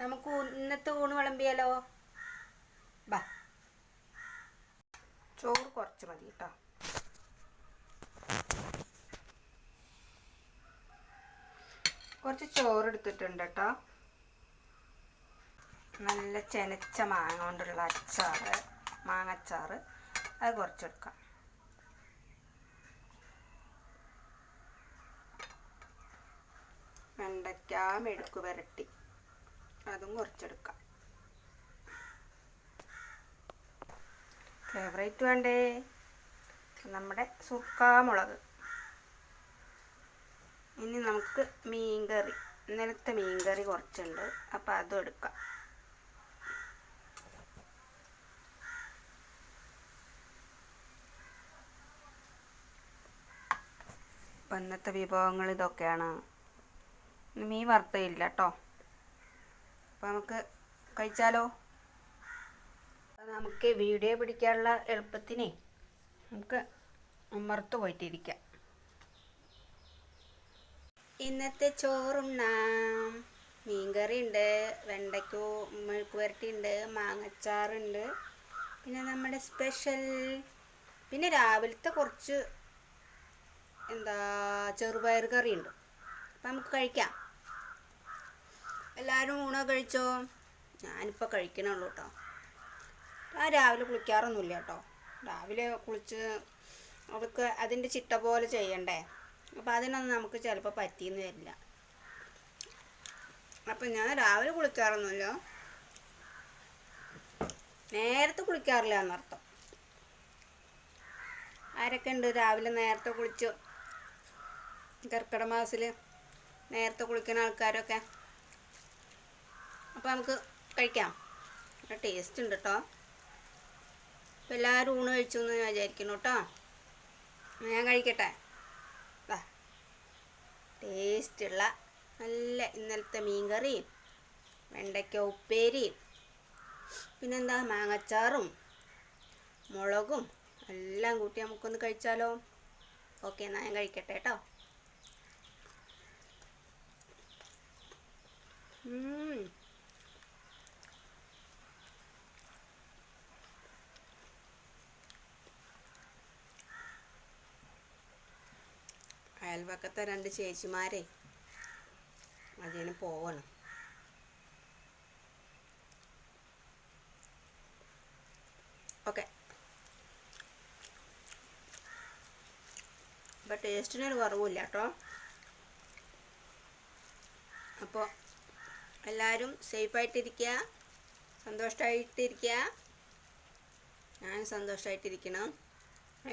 നമുക്ക് ഇന്നത്തെ ഊണ് വിളമ്പിയാലോ? ബാ. ചോറ് കുറച്ച് മതി കേട്ടോ. കുറച്ച് ചോറ് എടുത്തിട്ടുണ്ട് കേട്ടോ. നല്ല ചെനച്ച മാങ്ങ കൊണ്ടുള്ള അച്ചാറ് മാങ്ങച്ചാറ്. അത് കുറച്ചെടുക്കാം. വെണ്ടയ്ക്ക മെഴുക്ക് പുരട്ടി. അതും കുറച്ചെടുക്കാം. ഫേവറേറ്റ് വേണ്ടേ? നമ്മുടെ സുക്കാമുളക് ഇനി നമുക്ക് മീൻ മീൻകറി ഇന്നലത്തെ മീൻകറി കുറച്ചുണ്ട് അപ്പോൾ അതും എടുക്കാം. അപ്പം ഇന്നത്തെ വിഭവങ്ങൾ ഇതൊക്കെയാണ്. മീൻ വറുത്തയില്ല കേട്ടോ. അപ്പം നമുക്ക് കഴിച്ചാലോ? നമുക്ക് വീഡിയോ പിടിക്കാനുള്ള എളുപ്പത്തിനേ നമുക്ക് മറുത്തു പോയിട്ടിരിക്കാം. ഇന്നത്തെ ചോറുണ്ണാം മീൻകറി ഉണ്ട് വെണ്ടയ്ക്കോ മെഴുക്ക് വരട്ടി ഉണ്ട് മാങ്ങച്ചാറുണ്ട്. പിന്നെ നമ്മുടെ സ്പെഷ്യൽ പിന്നെ രാവിലത്തെ കുറച്ച് എന്താ ചെറുപയർ കറി ഉണ്ട് അപ്പം നമുക്ക് കഴിക്കാം. എല്ലാവരും ഊണൊക്കെ കഴിച്ചോ? ഞാനിപ്പോൾ കഴിക്കണുള്ളൂ കേട്ടോ ഞാൻ രാവിലെ കുളിക്കാറൊന്നുമില്ല കേട്ടോ രാവിലെ കുളിച്ച് അവൾക്ക് അതിന്റെ ചിട്ട പോലെ ചെയ്യണ്ടേ. അപ്പോൾ അതിനൊന്നും നമുക്ക് ചിലപ്പോൾ പറ്റിയെന്ന് വരില്ല. അപ്പം ഞാൻ രാവിലെ കുളിക്കാറൊന്നുമില്ല. നേരത്തെ കുളിക്കാറില്ല എന്നർത്ഥം. ആരൊക്കെ ഉണ്ട് രാവിലെ നേരത്തെ കുളിച്ചു? കർക്കിടക മാസത്തിൽ നേരത്തെ കുളിക്കുന്ന ആൾക്കാരൊക്കെ? അപ്പോൾ നമുക്ക് കഴിക്കാം. ടേസ്റ്റ് ഉണ്ട് കേട്ടോ അപ്പോൾ എല്ലാവരും ഊണ് കഴിച്ചു എന്ന് ഞാൻ വിചാരിക്കുന്നു കേട്ടോ ഞാൻ കഴിക്കട്ടെ. ടേസ്റ്റുള്ള നല്ല ഇന്നലത്തെ മീൻകറി വെണ്ടയ്ക്ക ഉപ്പേരി പിന്നെന്താ മാങ്ങച്ചാറും മുളകും എല്ലാം കൂട്ടി നമുക്കൊന്ന് കഴിച്ചാലോ? ഓക്കെ എന്നാൽ ഞാൻ കഴിക്കട്ടെ കേട്ടോ അയൽവക്കത്തെ രണ്ട് ചേച്ചിമാരെ അതിന് പോവണം. ഓക്കെ. അപ്പം ടേസ്റ്റിനൊരു കുറവില്ല കേട്ടോ. അപ്പോൾ എല്ലാവരും സേഫായിട്ടിരിക്കുക സന്തോഷമായിട്ടിരിക്കുക ഞാൻ സന്തോഷമായിട്ടിരിക്കണം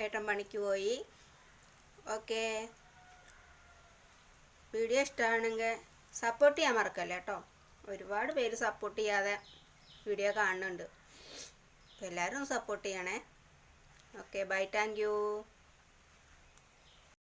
ഏട്ടൻ പണിക്ക് പോയി. ഓക്കെ. വീഡിയോ ഇഷ്ടമാണെങ്കിൽ സപ്പോർട്ട് ചെയ്യാൻ മറക്കല്ല കേട്ടോ ഒരുപാട് പേര് സപ്പോർട്ട് ചെയ്യാതെ വീഡിയോ കാണുന്നുണ്ട്. എല്ലാവരും സപ്പോർട്ട് ചെയ്യണേ. Okay bye thank you